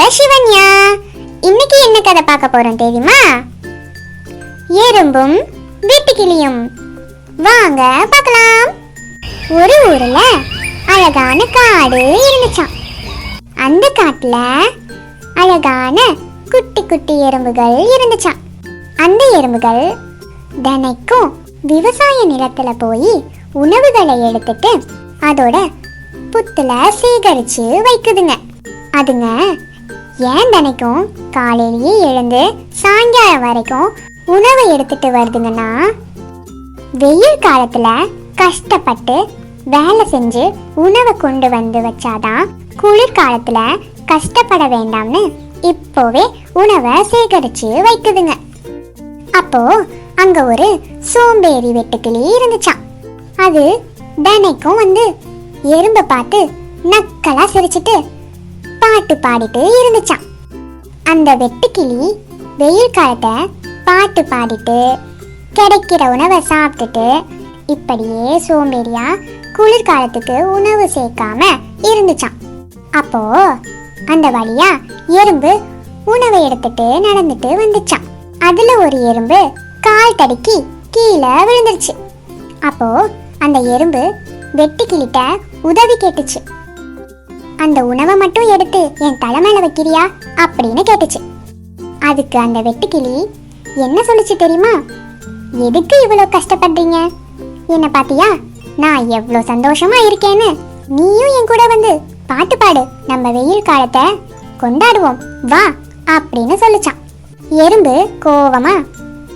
கதை சிவன்யா. இன்னைக்கு என்ன கதை பார்க்க போறோம் தெரியுமா? எறும்பும் வெட்டுக்கிளியும். வாங்க பார்க்கலாம். ஒரு ஊர்ல அழகான காடு இருந்துச்சாம். அந்த காட்டுல அழகான குட்டி குட்டி எறும்புகள் இருந்துச்சாம். அந்த எறும்புகள் தினைக்கும் விவசாய நிலத்துல போய் உணவுகளை எடுத்துட்டு அதோட புத்துல சேகரிச்சு வைக்குதுங்க. அதுங்க ஏன் தினைக்கும் காலையிலேயே எழுந்து சாயங்காலம் வரைக்கும் உணவை எடுத்துட்டு வருதுங்கன்னா? வெயில் காலத்துல கஷ்டப்பட்டு வேலை செஞ்சு உணவை கொண்டு வந்து வச்சாதான் குளிர்காலத்துல கஷ்டப்பட வேண்டாம்னு இப்போவே உணவை சேகரிச்சு வைக்குதுங்க. அப்போ அங்க ஒரு சோம்பேறி வெட்டுக்கிளி இருந்துச்சான் அது தினைக்கும் வந்து எறும்பை பார்த்து நக்கலா சிரிச்சிட்டு பாட்டு பாடிட்டு இருந்துச்சான் அந்த வெட்டுக்கிளி வெயில் காலத்தை பாட்டு பாடிட்டு கிடைக்கிற உணவை சாப்பிட்டுட்டு இப்படியே சோம்பேறியா குளிர்காலத்துக்கு உணவு சேர்க்காம இருந்துச்சான் அப்போ அந்த வழியா எறும்பு உணவை எடுத்துட்டு நடந்துட்டு வந்துச்சான் அதுல ஒரு எறும்பு கால் தடுக்கி கீழே விழுந்துருச்சு. அப்போ அந்த எறும்பு வெட்டுக்கிளிட்ட உதவி கேட்டுச்சு. அந்த உணவை மட்டும் எடுத்து என் தலைமையில வைக்கிறியா அப்படின்னு கேட்டுச்சு. அதுக்கு அந்த வெட்டுக்கிளி என்ன சொல்லுச்சு தெரியுமா? எதுக்கு இவ்வளோ கஷ்டப்படுறீங்க? என்ன பாத்தியா? நான் எவ்வளோ சந்தோஷமா இருக்கேன்னு. நீயும் என் கூட வந்து பாட்டு பாடு. நம்ம வெயில் காலத்தை கொண்டாடுவோம். வா அப்படின்னு சொல்லிச்சான். எறும்பு கோவமா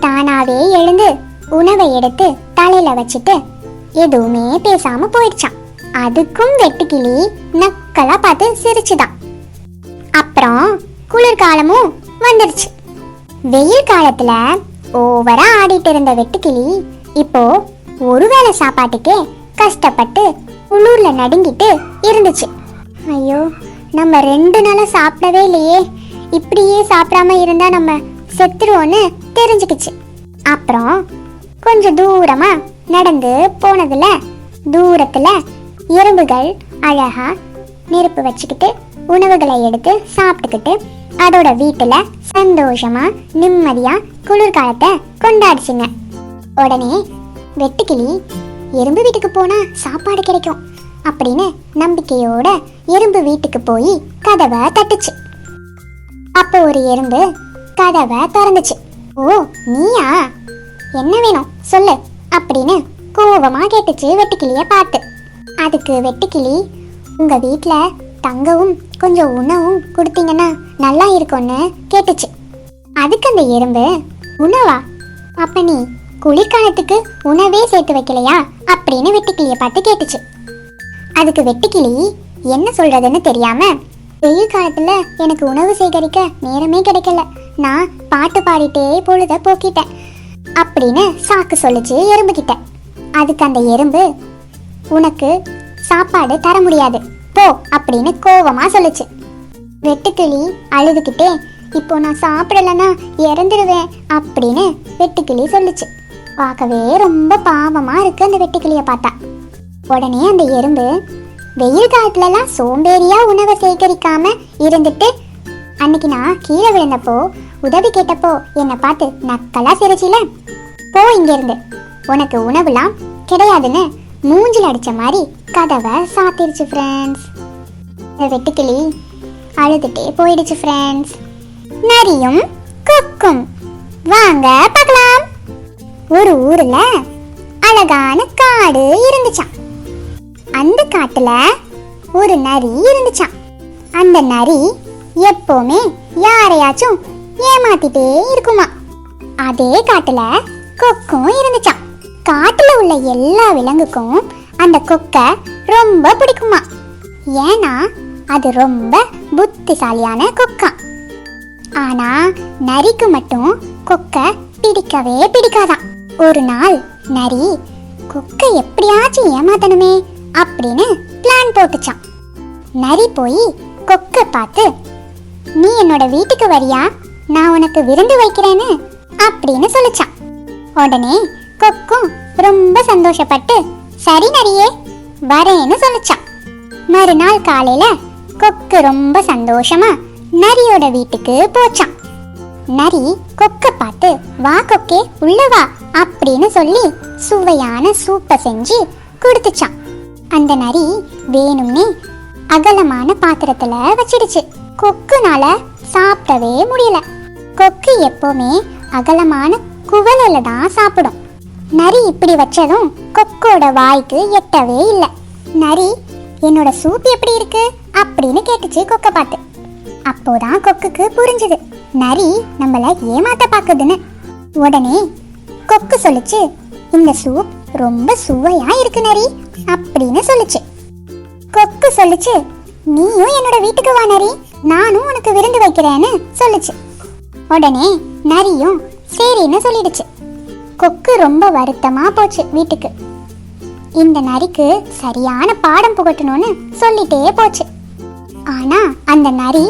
தானாவே எழுந்து உணவை எடுத்து தலையில வச்சுட்டு எதுவுமே பேசாம போயிடுச்சான். அதுக்கும் வெட்டுக்கிளி நக்கலா பார்த்து சிரிச்சுதான் அப்புறம் குளிர்காலமும் வந்துருச்சு. வெயில் காலத்துல ஓவரா ஆடிட்டு இருந்த வெட்டுக்கிளி இப்போ ஒருவேளை சாப்பாட்டுக்கே கஷ்டப்பட்டு உள்ளூர்ல நடுங்கிட்டு இருந்துச்சு. ஐயோ நம்ம ரெண்டு நாளா சாப்பிடவே இல்லையே. இப்படியே சாப்பிடாம இருந்தா நம்ம செத்துருவோன்னு தெரிஞ்சுக்கிச்சு. அப்புறம் கொஞ்சம் தூரமா நடந்து போனதுல தூரத்துல எறும்புகள் அழகா நெருப்பு வச்சுக்கிட்டு உணவுகளை எடுத்து சாப்பிட்டுக்கிட்டு அதோட வீட்டுல சந்தோஷமா நிம்மதியா குளிர்காலத்தை கொண்டாடுச்சுங்க. உடனே வெட்டுக்கிளி எறும்பு வீட்டுக்கு போனா சாப்பாடு கிடைக்கும் அப்படின்னு நம்பிக்கையோட எறும்பு வீட்டுக்கு போய் கதவை தட்டுச்சு. அப்போ ஒரு எறும்பு கதவை திறந்துச்சு. ஓ நீயா? என்ன வேணும்? சொல்லு அப்படின்னு கோபமா கேட்டுச்சு வெட்டுக்கிளிய பார்த்து. அதுக்கு வெட்டுக்கிளி உங்கள் வீட்டில் தங்கவும் கொஞ்சம் உணவும் கொடுத்தீங்கன்னா நல்லா இருக்கும்னு கேட்டுச்சு. அதுக்கு அந்த எறும்பு உணவா? அப்ப நீ குளிர்காலத்துக்கு உணவே சேர்த்து வைக்கலையா? அப்படின்னு வெட்டுக்கிளியை பார்த்து கேட்டுச்சு. அதுக்கு வெட்டுக்கிளி என்ன சொல்றதுன்னு தெரியாம வெயில் காலத்துல எனக்கு உணவு சேகரிக்க நேரமே கிடைக்கல. நான் பாட்டு பாடிட்டே பொழுத போக்கிட்டேன். அப்படின்னு சாக்கு சொல்லிச்சு எறும்பு கிட்ட அதுக்கு அந்த எறும்பு உனக்கு சாப்பாடு தர முடியாது. போ அப்படின்னு கோவமா சொல்லுச்சு. வெட்டுக்கிளி அழுதுகிட்டே இப்போ நான் சாப்பிடலன்னா இறந்துடுவேன் அப்படின்னு வெட்டுக்கிளி சொல்லுச்சு. பார்க்கவே ரொம்ப பாவமா இருக்கு அந்த வெட்டுக்கிளியை பார்த்தா. உடனே அந்த எறும்பு வெயில் காலத்துலலாம் சோம்பேறியா உணவை சேகரிக்காம இருந்துட்டு அன்னைக்கு நான் கீழே விழுந்தப்போ உதவி கேட்டப்போ என்னை பார்த்து நக்கலா சிரிச்சில. போ இங்கிருந்து. உனக்கு உணவுலாம் கிடையாதுன்னு மூஞ்சில் அடிச்ச மாதிரி கதவை சாத்திருச்சு ஃப்ரெண்ட்ஸ் இந்த வெட்டுக்கிளி அழுதுட்டே போயிடுச்சு ஃப்ரெண்ட்ஸ் நரியும் கொக்கும். வாங்க பார்க்கலாம். ஒரு ஊர்ல அழகான காடு இருந்துச்சான் அந்த காட்டுல ஒரு நரி இருந்துச்சான் அந்த நரி எப்பவுமே யாரையாச்சும் ஏமாத்திட்டே இருக்குமா அதே காட்டுல கொக்கும் இருந்துச்சான் காட்டில் உள்ள எல்லா விலங்குக்கும் அந்த கொக்கை ரொம்ப பிடிக்குமா? ஏன்னா அது ரொம்ப புத்திசாலியான கொக்கா. ஆனா நரிக்கு மட்டும் கொக்கை பிடிக்கவே பிடிக்காதான் ஒரு நாள் நரி கொக்கை எப்படியாச்சும் ஏமாத்தணுமே அப்படின்னு பிளான் போட்டுச்சான் நரி போய் கொக்கை பார்த்து நீ என்னோட வீட்டுக்கு வரியா? நான் உனக்கு விருந்து வைக்கிறேன்னு அப்படின்னு சொல்லிச்சான் உடனே கொக்கும் ரொம்ப சந்தோஷப்பட்டு சரி நரியே வரேன்னு சொல்லிச்சான். மறுநாள் காலையில கொக்கு ரொம்ப சந்தோஷமா நரியோட வீட்டுக்கு போச்சான். நரி கொக்க பார்த்து வா கொக்கே உள்ள வா அப்படின்னு சொல்லி சுவையான சூப்பை செஞ்சு கொடுத்துச்சான். அந்த நரி வேணும்னே அகலமான பாத்திரத்துல வச்சிடுச்சு. கொக்குனால சாப்பிடவே முடியல. கொக்கு எப்பவுமே அகலமான குவலையில தான் சாப்பிடும். நரி இப்படி வச்சதும் கொக்கோட வாய்க்கு எட்டவே இல்லை. நரி என்னோட சூப் எப்படி இருக்கு? அப்படின்னு கேட்டுச்சு கொக்க பார்த்து அப்போதான் கொக்குக்கு புரிஞ்சுது. நரி நம்மள ஏமாத்த பார்க்குதுன்னு உடனே கொக்கு சொல்லுச்சு இந்த சூப் ரொம்ப சுவையா இருக்கு நரி அப்படின்னு சொல்லுச்சு. கொக்கு சொல்லுச்சு நீயும் என்னோட வீட்டுக்கு வா நரி நானும் உனக்கு விருந்து வைக்கிறேன்னு சொல்லுச்சு. உடனே நரியும் சரின்னு சொல்லிடுச்சு. கொக்கு ரொம்ப வருத்தமா போச்சு வீட்டுக்கு. இந்த நரிக்கு சரியான பாடம் புகட்டணும்னு சொல்லிட்டே போச்சு. ஆனா அந்த நரி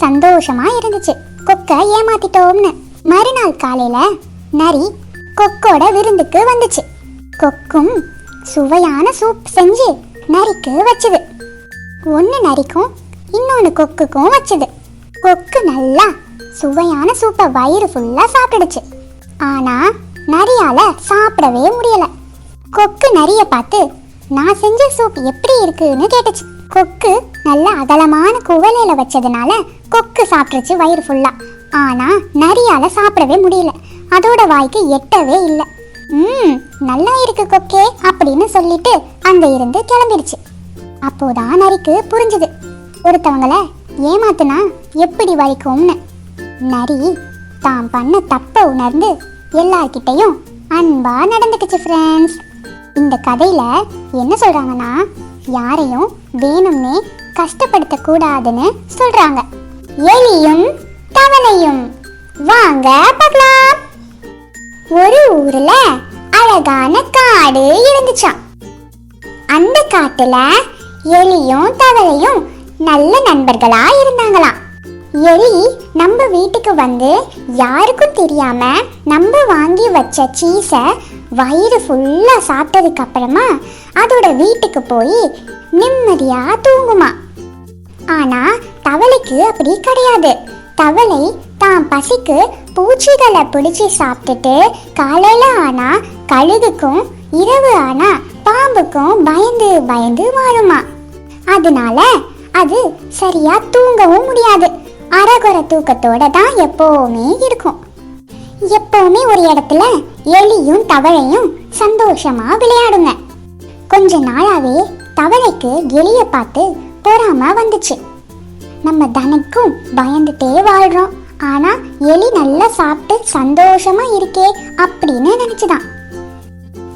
சந்தோஷமா இருந்துச்சு கொக்க ஏமாத்திட்டோம்னு. மறுநாள் காலையில நரி கொக்கோட விருந்துக்கு வந்துச்சு. கொக்கும் சுவையான சூப் செஞ்சு நரிக்கு வச்சது. ஒன்று நரிக்கும் இன்னொன்று கொக்குக்கும் வச்சது. கொக்கு நல்லா சுவையான சூப்பை வயிறு ஃபுல்லாக சாப்பிடுச்சு ஆனால் நரியால சாப்பிடவே முடியல. கொக்கு நரிய பார்த்து நான் செஞ்ச சூப் எப்படி இருக்குன்னு கேட்டுச்சு. கொக்கு நல்ல அகலமான குவலையில வச்சதுனால கொக்கு சாப்பிட்டுச்சு வயிறு ஃபுல்லா ஆனா நரியால சாப்பிடவே முடியல. அதோட வாய்க்கு எட்டவே இல்லை. ம் நல்லா இருக்கு கொக்கே அப்படின்னு சொல்லிட்டு அங்க இருந்து கிளம்பிடுச்சு அப்போதான் நரிக்கு புரிஞ்சுது. ஒருத்தவங்கள ஏமாத்துனா எப்படி வலிக்கும்னு. நரி தான் பண்ண தப்ப உணர்ந்து எல்லார்கிட்டையும் அன்பா நடந்துக்குச்சு ஃப்ரெண்ட்ஸ் இந்த கதையில என்ன சொல்றாங்கன்னா யாரையும் வேணும்னே கஷ்டப்படுத்த கூடாதுன்னு சொல்றாங்க. எலியும் தவளையும். வாங்க பார்க்கலாம். ஒரு ஊர்ல அழகான காடு இருந்துச்சாம். அந்த காட்டுல எலியும் தவளையும் நல்ல நண்பர்களா இருந்தாங்களாம். எலி நம்ம வீட்டுக்கு வந்து யாருக்கும் தெரியாம நம்ம வாங்கி வச்ச சீஸை வயிறு ஃபுல்லாக சாப்பிட்டதுக்கு அப்புறமா அதோட வீட்டுக்கு போய் நிம்மதியா தூங்குமா. ஆனா தவளைக்கு அப்படி கிடையாது. தவளை தான் பசிக்கு பூச்சிகளை பிடிச்சி சாப்பிட்டுட்டு காலையில ஆனா கழுகுக்கும் இரவு ஆனா பாம்புக்கும் பயந்து பயந்து வாழுமா. அதனால அது சரியா தூங்கவும் முடியாது. அறகுற தூக்கத்தோட தான் எப்பவுமே இருக்கும். எப்போவுமே ஒரு இடத்துல எலியும் தவளையும் சந்தோஷமா விளையாடுங்க. கொஞ்ச நாளாவே தவளைக்கு எலிய பார்த்து பொறாம வந்துச்சு. நம்ம தனக்கும் பயந்துட்டே வாழ்றோம். ஆனா எலி நல்லா சாப்பிட்டு சந்தோஷமா இருக்கே அப்படின்னு நினைச்சுதான்.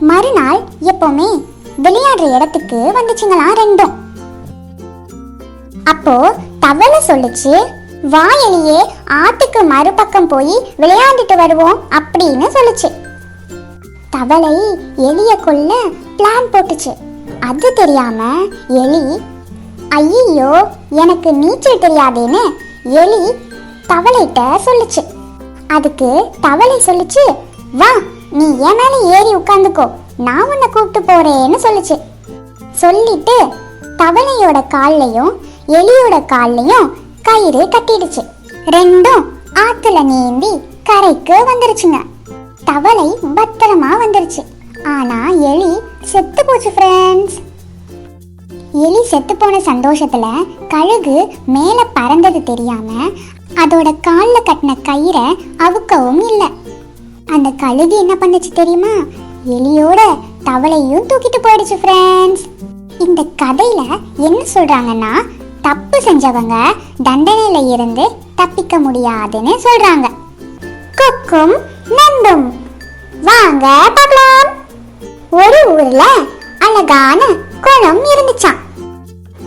மறுநாள் எப்பவுமே விளையாடுற இடத்துக்கு வந்துச்சுங்களா ரெண்டும். அப்போ தவளை சொல்லுச்சு வா எலியே ஆத்துக்கு மறுபக்கம் போய் விளையாண்டுட்டு வருவோம் அப்படின்னு சொல்லுச்சு. தவளை எலிய கொல்ல பிளான் போட்டுச்சு. அது தெரியாம எலி ஐயோ எனக்கு நீச்சல் தெரியாதேன்னு எலி தவளைகிட்ட சொல்லுச்சு. அதுக்கு தவளை சொல்லுச்சு வா நீ என் மேல ஏறி உட்காந்துக்கோ. நான் உன்னை கூப்பிட்டு போறேன்னு சொல்லுச்சு. சொல்லிட்டு தவளையோட கால்லையும் எலியோட கால்லையும் கயிறு கட்டிடுச்சு. ரெண்டும் ஆத்துல நீந்தி கரைக்கு வந்துருச்சுங்க. தவளை பத்திரமா வந்துருச்சு. ஆனா எலி செத்து போச்சு ஃப்ரெண்ட்ஸ் எலி செத்து போன சந்தோஷத்துல கழுகு மேல பறந்தது தெரியாம அதோட கால்ல கட்டின கயிறை அவுக்கவும் இல்லை. அந்த கழுகு என்ன பண்ணுச்சு தெரியுமா? எலியோட தவளையும் தூக்கிட்டு போயிடுச்சு ஃப்ரெண்ட்ஸ் இந்த கதையில என்ன சொல்றாங்கன்னா தப்பு செஞ்சவங்க தண்டனையில இருந்து தப்பிக்க முடியாதுன்னு சொல்றாங்க. கொக்கும் நண்டும். வாங்க பார்க்கலாம். ஒரு ஊர்ல அழகான குளம் இருந்துச்சான்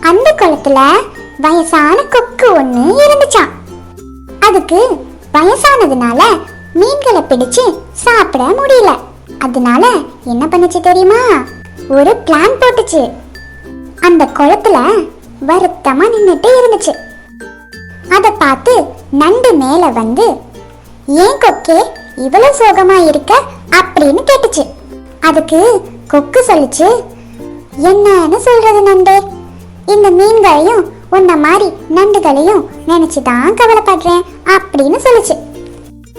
அந்த குளத்துல வயசான கொக்கு ஒண்ணு இருந்துச்சான் அதுக்கு வயசானதுனால மீன்களை பிடிச்சு சாப்பிட முடியல. அதனால என்ன பண்ணுச்சு தெரியுமா? ஒரு பிளான் போட்டுச்சு. அந்த குளத்துல வருத்தமா நின்னுட்டு இருந்துச்சு. அத பார்த்து நண்டு மேல வந்து ஏன் கொக்கே இவ்வளவு சோகமா இருக்க? அப்படின்னு கேட்டுச்சு. அதுக்கு கொக்கு சொல்லுச்சு என்னன்னு சொல்றது நண்டே இந்த மீன்களையும் உன்ன மாதிரி நண்டுகளையும் நினைச்சு தான் கவலைப்படுறேன் அப்படின்னு சொல்லுச்சு.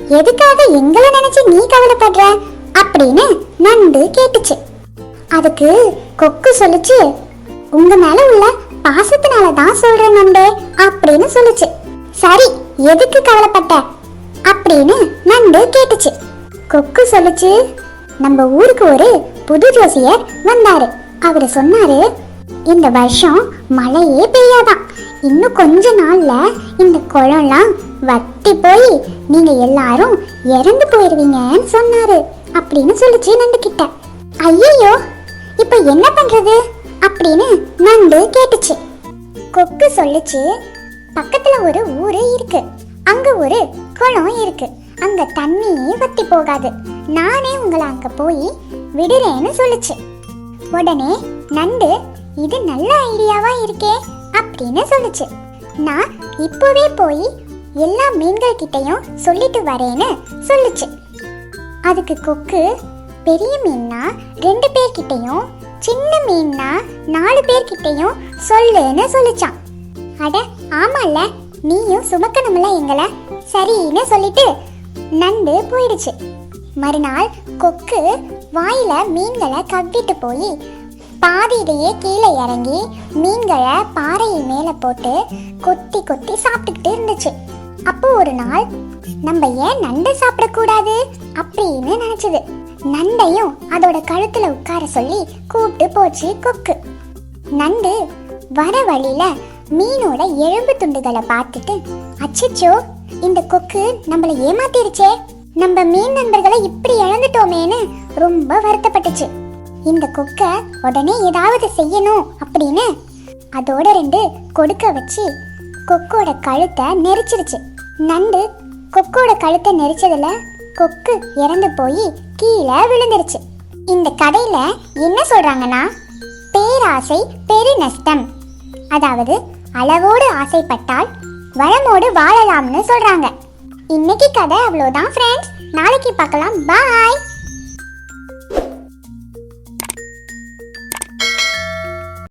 எதுக்காக எங்களை நினைச்சு நீ கவலைப்படுற? அப்படின்னு நண்டு கேட்டுச்சு. அதுக்கு கொக்கு சொல்லுச்சு உங்க மேல உள்ள பாசத்தினால தான் சொல்றேன் நண்டே அப்படின்னு சொல்லுச்சு. சரி எதுக்கு கவலைப்பட்ட? அப்படின்னு நண்டு கேட்டுச்சு. கொக்கு சொல்லுச்சு நம்ம ஊருக்கு ஒரு புது ஜோசியர் வந்தாரு. அவரு சொன்னாரு இந்த வருஷம் மழையே பெய்யாதான். இன்னும் கொஞ்ச நாள்ல இந்த குளம்லாம் வத்தி போய் நீங்க எல்லாரும் இறந்து போயிருவீங்கன்னு சொன்னாரு அப்படின்னு சொல்லுச்சு நண்டு கிட்ட ஐயோ இப்ப என்ன பண்றது? அப்படின்னு நண்டு கேட்டுச்சு. கொக்கு சொல்லுச்சு பக்கத்துல ஒரு ஊரு இருக்கு. அங்க ஒரு குளம் இருக்கு. அங்க தண்ணியே வத்தி போகாது. நானே உங்களை அங்க போய் விடுறேன்னு சொல்லுச்சு. உடனே நண்டு இது நல்ல ஐடியாவா இருக்கே அப்படின்னு சொல்லுச்சு. நான் இப்போவே போய் எல்லா மீன்கள் கிட்டையும் சொல்லிட்டு வரேன்னு சொல்லுச்சு. அதுக்கு கொக்கு பெரிய மீன்னா ரெண்டு பேர்கிட்டயும் சின்ன மீன்னா நாலு பேர்கிட்டயும் சொல்லுன்னு சொல்லிச்சான். அட ஆமால்ல நீயும் சுமக்கணும்ல எங்களை. சரின்னு சொல்லிட்டு நண்டு போயிடுச்சு. மறுநாள் கொக்கு வாயில மீன்களை கவ்விட்டு போய் பாதியிலேயே கீழே இறங்கி மீன்களை பாறையின் மேலே போட்டு கொத்தி கொத்தி சாப்பிட்டுக்கிட்டு இருந்துச்சு. அப்போ ஒரு நாள் நம்ம ஏன் நண்டை சாப்பிடக்கூடாது? அப்படின்னு நினைச்சது. நண்டையும் அதோட கழுத்துல உட்கார சொல்லி கூப்பிட்டு போச்சு கொக்கு. நண்டு வர வழியில மீனோட எலும்பு துண்டுகளை பார்த்துட்டு அச்சச்சோ இந்த கொக்கு நம்மளை ஏமாத்திருச்சே. நம்ம மீன் நண்பர்களை இப்படி இழந்துட்டோமேன்னு ரொம்ப வருத்தப்பட்டுச்சு. இந்த கொக்கை உடனே ஏதாவது செய்யணும் அப்படின்னு அதோட ரெண்டு கொடுக்க வச்சு கொக்கோட கழுத்தை நெரிச்சிருச்சு. நண்டு கொக்கோட கழுத்தை நெரிச்சதுல கொக்கு இறந்து போய் கீழே விழுந்துருச்சு. இந்த கதையில என்ன சொல்றாங்கன்னா? பேராசை பெருநஷ்டம் அதாவது அளவோடு ஆசைப்பட்டால் வளமோடு வாழலாம்னு சொல்றாங்க. இன்னைக்கு கதை அவ்வளோதான் ஃப்ரெண்ட்ஸ் நாளைக்கு பார்க்கலாம். பாய்